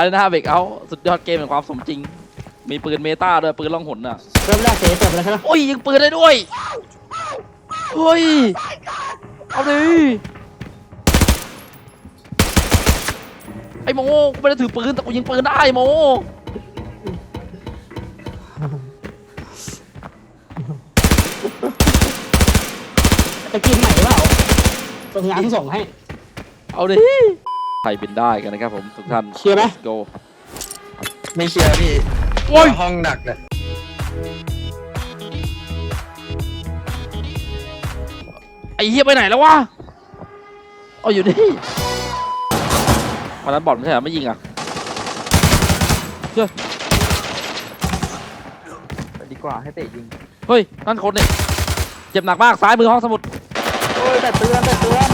อะไรนะเบรกเอาสุดยอดเกมแห่งความสมจริง มีปืนเมตาด้วยปืนล่องหนอะเริ่มแรกเสร็จเปิดไปแล้วใช่ไหมโอ้ยยิงปืนได้ด้วยเฮ้ยเอาดิไอ้โมกูไม่ได้ถือปืนแต่กูยิงปืนได้โมจะกินใหม่หรือเปล่าตรงงานส่งให้ เอาดิ ใครเป็นได้กันนะครับผมทุกท่านเคลียร์ไหม โกไม่เคลียร์พี่โอ้ยห้องหนักเลยไอ้เหี้ยไปไหนแล้ววะเอาอยู่นี่วันนั้นบอลไม่ใช่เหรอไม่ยิงอะดีกว่าให้เตะยิงเฮ้ยนั่นคนเนี่ยเจ็บหนักมากซ้ายมือห้องสมุดโอ้ยแต่เตือนแต่เตือน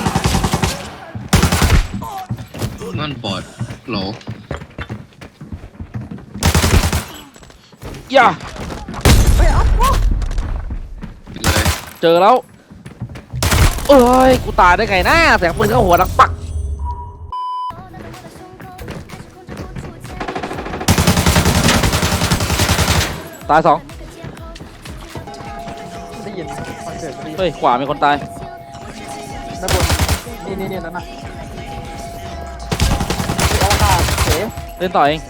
นั่นปอด โหลอย่าไปเลยเจอแล้ว เอ้ย กูตายได้ไงนะแสงปืนเข้าหัวดังปัก ตายสองได้ยินคอนเสิร์ตได้ยินเฮ้ย ขวามีคนตายด้านบนนี่นี่นี่นั่นน่ะ เสเล่นต่อเอง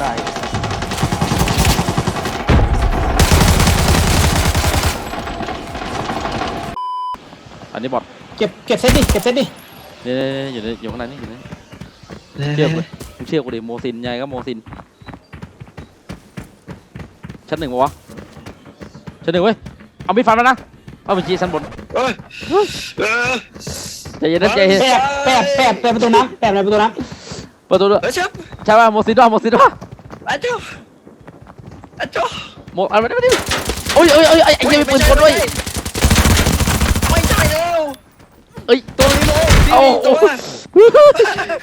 ได้อันนี้บอทเก็บเก็บเซตดิเก็บเซตดิเนี่ยอยู่ในอยู่ข้างในนี่อยู่ในนี่เชื่อกูมึงเชื่อกูดิโมซินยังไงก็โมซินชั้นหนึ่งปะวะชั้นหนึ่งเว้ยเอามีดฟันแล้วนะเอาไปชี้ชั้นบนเอ้ยเออ ใจเย็นนะใจเย็นแปดแปดแปดแปดประตูน้ำแปดอะไรประตูน้ประตูด้วยเอ้ยชับใช่ป่ะโมซินด้วยโมซินด้วยอาจ้าอาจ้าโมเอะไรไม่ได้ไม่ได้โอ้ยเอ้ยเอ้ยไอ้ไอ้เหี้ยังมีปืนกลด้วยไม่ใช่แล้วเอ้ยตัวนี้โลโอ้ตัวโห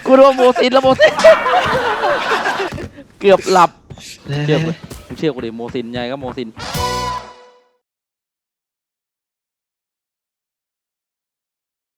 กูรู้ว่าโมซินแล้วโมซินเกือบหลับเชื่อกูกูเชื่อกูดิโมซินยังไงก็โมซินเ